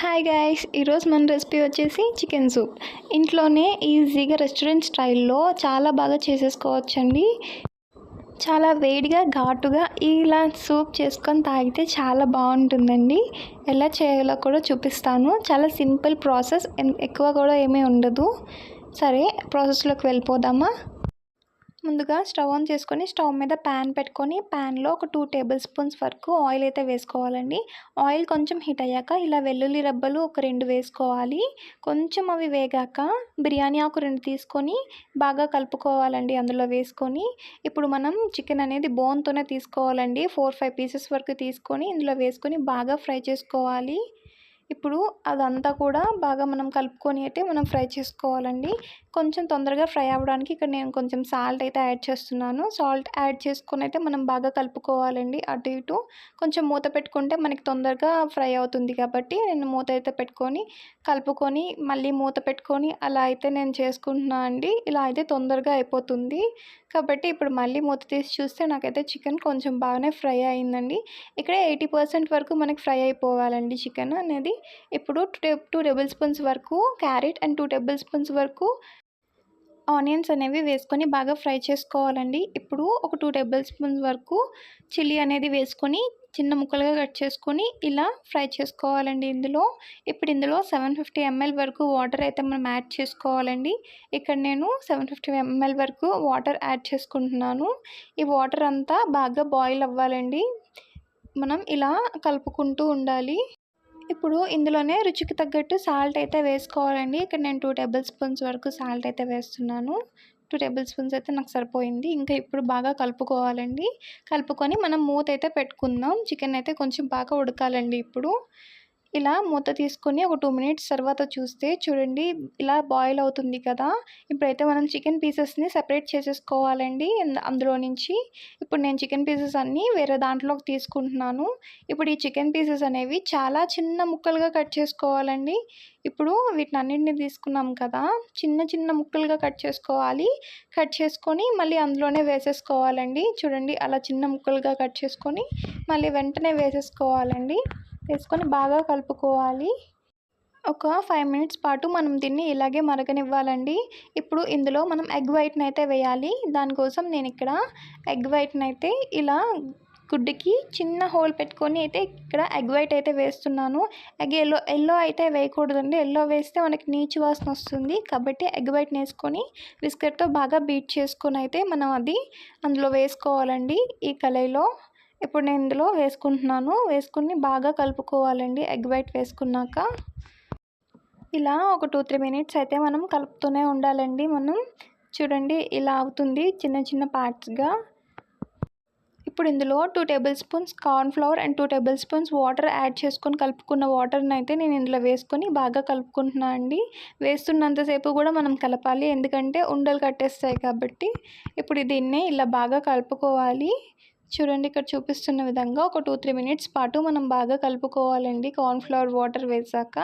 Hi guys ఈరోజు మన recipe వచ్చేసి చికెన్ సూప్ ఇంట్లోనే ఈజీగా రెస్టారెంట్ స్టైల్లో చాలా బాగా చేసేసుకోవచ్చండి. చాలా వేడిగా ఘాటుగా ఇలా సూప్ చేసుకొని తాగితే చాలా బాగుంటుందండి. ఎలా చేయాలో కూడా చూపిస్తాను. చాలా సింపుల్ ప్రాసెస్ ఎక్కువ కూడా ఏమీ ఉండదు. సరే ప్రాసెస్లోకి వెళ్ళిపోదామా? ముందుగా స్టవ్ ఆన్ చేసుకొని స్టవ్ మీద ప్యాన్ పెట్టుకొని ప్యాన్లో ఒక టూ టేబుల్ స్పూన్స్ వరకు ఆయిల్ అయితే వేసుకోవాలండి. ఆయిల్ కొంచెం హీట్ అయ్యాక ఇలా వెల్లుల్లి రబ్బలు ఒక రెండు వేసుకోవాలి. కొంచెం అవి వేగాక బిర్యానీ ఆకు రెండు తీసుకొని బాగా కలుపుకోవాలండి అందులో వేసుకొని. ఇప్పుడు మనం చికెన్ అనేది బోన్తోనే తీసుకోవాలండి. ఫోర్ ఫైవ్ పీసెస్ వరకు తీసుకొని ఇందులో వేసుకొని బాగా ఫ్రై చేసుకోవాలి. ఇప్పుడు అదంతా కూడా బాగా మనం కలుపుకొని అయితే మనం ఫ్రై చేసుకోవాలండి. కొంచెం తొందరగా ఫ్రై అవ్వడానికి ఇక్కడ నేను కొంచెం సాల్ట్ అయితే యాడ్ చేస్తున్నాను. సాల్ట్ యాడ్ చేసుకొని అయితే మనం బాగా కలుపుకోవాలండి అటు ఇటు. కొంచెం మూత పెట్టుకుంటే మనకి తొందరగా ఫ్రై అవుతుంది కాబట్టి నేను మూత అయితే పెట్టుకొని కలుపుకొని మళ్ళీ మూత పెట్టుకొని అలా అయితే నేను చేసుకుంటున్నాను అండి. ఇలా అయితే తొందరగా అయిపోతుంది. కాబట్టి ఇప్పుడు మళ్ళీ మూత తీసి చూస్తే నాకైతే చికెన్ కొంచెం బాగానే ఫ్రై అయిందండి. ఇక్కడ ఎయిటీ పర్సెంట్ వరకు మనకి ఫ్రై అయిపోవాలండి చికెన్ అనేది. ఇప్పుడు టూ టూ టేబుల్ స్పూన్స్ వరకు carrot and two table spoons వరకు ఆనియన్స్ అనేవి వేసుకొని బాగా ఫ్రై చేసుకోవాలండి. ఇప్పుడు ఒక టూ టేబుల్ స్పూన్స్ వరకు చిల్లీ అనేది వేసుకొని చిన్న ముక్కలుగా కట్ చేసుకొని ఇలా ఫ్రై చేసుకోవాలండి ఇందులో. ఇప్పుడు ఇందులో సెవెన్ ఫిఫ్టీ ఎంఎల్ వరకు వాటర్ అయితే మనం యాడ్ చేసుకోవాలండి. ఇక్కడ నేను సెవెన్ ఫిఫ్టీ ఎంఎల్ వరకు వాటర్ యాడ్ చేసుకుంటున్నాను. ఈ వాటర్ అంతా బాగా బాయిల్ అవ్వాలండి. మనం ఇలా కలుపుకుంటూ ఉండాలి. ఇప్పుడు ఇందులోనే రుచికి తగ్గట్టు సాల్ట్ అయితే వేసుకోవాలండి. ఇక్కడ నేను టూ టేబుల్ స్పూన్స్ వరకు సాల్ట్ అయితే వేస్తున్నాను. టూ టేబుల్ స్పూన్స్ అయితే నాకు సరిపోయింది. ఇంకా ఇప్పుడు బాగా కలుపుకోవాలండి. కలుపుకొని మనం మూత అయితే పెట్టుకుందాం. చికెన్ అయితే కొంచెం బాగా ఉడకాలండి ఇప్పుడు. ఇలా మూత తీసుకొని ఒక టూ మినిట్స్ తర్వాత చూస్తే చూడండి ఇలా బాయిల్ అవుతుంది కదా. ఇప్పుడైతే మనం చికెన్ పీసెస్ని సెపరేట్ చేసేసుకోవాలండి. అందులో నుంచి ఇప్పుడు నేను చికెన్ పీసెస్ అన్నీ వేరే దాంట్లోకి తీసుకుంటున్నాను. ఇప్పుడు ఈ చికెన్ పీసెస్ అనేవి చాలా చిన్న ముక్కలుగా కట్ చేసుకోవాలండి. ఇప్పుడు వీటిని అన్నింటినీ తీసుకున్నాం కదా. చిన్న చిన్న ముక్కలుగా కట్ చేసుకోవాలి. కట్ చేసుకొని మళ్ళీ అందులోనే వేసేసుకోవాలండి. చూడండి అలా చిన్న ముక్కలుగా కట్ చేసుకొని మళ్ళీ వెంటనే వేసేసుకోవాలండి. వేసుకొని బాగా కలుపుకోవాలి. ఒక ఫైవ్ మినిట్స్ పాటు మనం దీన్ని ఇలాగే మరగనివ్వాలండి. ఇప్పుడు ఇందులో మనం ఎగ్ వైట్ని అయితే వేయాలి. దానికోసం నేను ఇక్కడ ఎగ్ వైట్ని అయితే ఇలా గుడ్డుకి చిన్న హోల్ పెట్టుకొని అయితే ఇక్కడ ఎగ్ వైట్ అయితే వేస్తున్నాను. ఎగ్ ఎల్లో ఎల్లో అయితే వేయకూడదండి. ఎల్లో వేస్తే మనకి నీచు వాసన వస్తుంది. కాబట్టి ఎగ్ వైట్ వేసుకొని బిస్కెట్తో బాగా బీట్ చేసుకొని అయితే మనం అది అందులో వేసుకోవాలండి ఈ కళాయిలో. ఇప్పుడు నేను ఇందులో వేసుకుంటున్నాను. వేసుకుని బాగా కలుపుకోవాలండి. ఎగ్ వైట్ వేసుకున్నాక. ఇలా ఒక టూ త్రీ మినిట్స్ అయితే మనం కలుపుతూనే ఉండాలండి. మనం చూడండి ఇలా అవుతుంది చిన్న చిన్న పార్ట్స్గా. ఇప్పుడు ఇందులో two table spoons cornflour and two table spoons water add చేసుకొని కలుపుకున్న వాటర్ని అయితే నేను ఇందులో వేసుకొని బాగా కలుపుకుంటున్నాను అండి. వేస్తున్నంతసేపు కూడా మనం కలపాలి. ఎందుకంటే ఉండలు కట్టేస్తాయి కాబట్టి. ఇప్పుడు దీన్ని ఇలా బాగా కలుపుకోవాలి. చూడండి ఇక్కడ చూపిస్తున్న విధంగా ఒక టూ త్రీ మినిట్స్ పాటు మనం బాగా కలుపుకోవాలండి. కార్న్ఫ్లవర్ వాటర్ వేసాక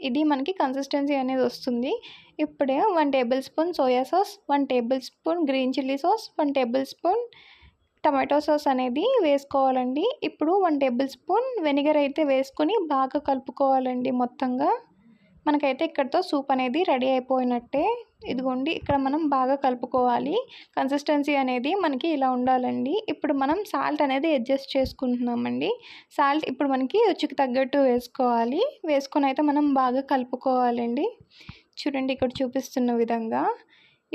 ఇది మనకి కన్సిస్టెన్సీ అనేది వస్తుంది. ఇప్పుడే one table spoon soya sauce one table spoon green chilli sauce one table spoon tomato sauce అనేది వేసుకోవాలండి. ఇప్పుడు వన్ టేబుల్ స్పూన్ వెనిగర్ అయితే వేసుకొని బాగా కలుపుకోవాలండి మొత్తంగా. మనకైతే ఇక్కడితో సూప్ అనేది రెడీ అయిపోయినట్టే. ఇదిగోండి ఇక్కడ మనం బాగా కలుపుకోవాలి. కన్సిస్టెన్సీ అనేది మనకి ఇలా ఉండాలండి. ఇప్పుడు మనం సాల్ట్ అనేది అడ్జస్ట్ చేసుకుంటున్నామండి. సాల్ట్ ఇప్పుడు మనకి రుచికి తగ్గట్టు వేసుకోవాలి. వేసుకొని అయితే మనం బాగా కలుపుకోవాలండి. చూడండి ఇక్కడ చూపిస్తున్న విధంగా.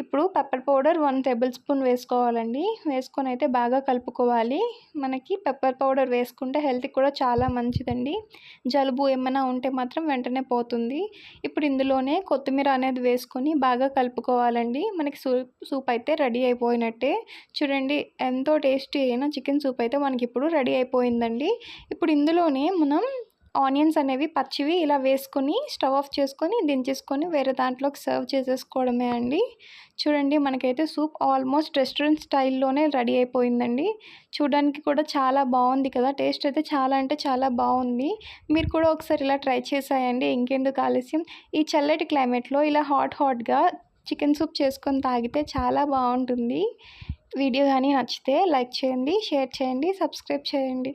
ఇప్పుడు pepper powder one table spoon వేసుకోవాలండి. వేసుకొని అయితే బాగా కలుపుకోవాలి. మనకి పెప్పర్ పౌడర్ వేసుకుంటే హెల్త్కి కూడా చాలా మంచిదండి. జలుబు ఏమైనా ఉంటే మాత్రం వెంటనే పోతుంది. ఇప్పుడు ఇందులోనే కొత్తిమీర అనేది వేసుకొని బాగా కలుపుకోవాలండి. మనకి సూప్ సూప్ అయితే రెడీ అయిపోయినట్టే. చూడండి ఎంతో టేస్టీ అయిన చికెన్ సూప్ అయితే మనకి ఇప్పుడు రెడీ అయిపోయిందండి. ఇప్పుడు ఇందులోనే మనం ఆనియన్స్ అనేవి పచ్చివి ఇలా వేసుకొని స్టవ్ ఆఫ్ చేసుకొని దించేసుకొని వేరే దాంట్లోకి సర్వ్ చేసేసుకోవడమే అండి. చూడండి మనకైతే సూప్ ఆల్మోస్ట్ రెస్టారెంట్ స్టైల్లోనే రెడీ అయిపోయిందండి. చూడడానికి కూడా చాలా బాగుంది కదా టేస్ట్ అయితే చాలా అంటే చాలా బాగుంది. మీరు కూడా ఒకసారి ఇలా ట్రై చేసాయండి ఇంకెందుకు ఆలస్యం. ఈ చల్లటి క్లైమేట్లో ఇలా హాట్ హాట్గా చికెన్ సూప్ చేసుకొని తాగితే చాలా బాగుంటుంది. వీడియో కానీ నచ్చితే లైక్ చేయండి షేర్ చేయండి సబ్స్క్రైబ్ చేయండి.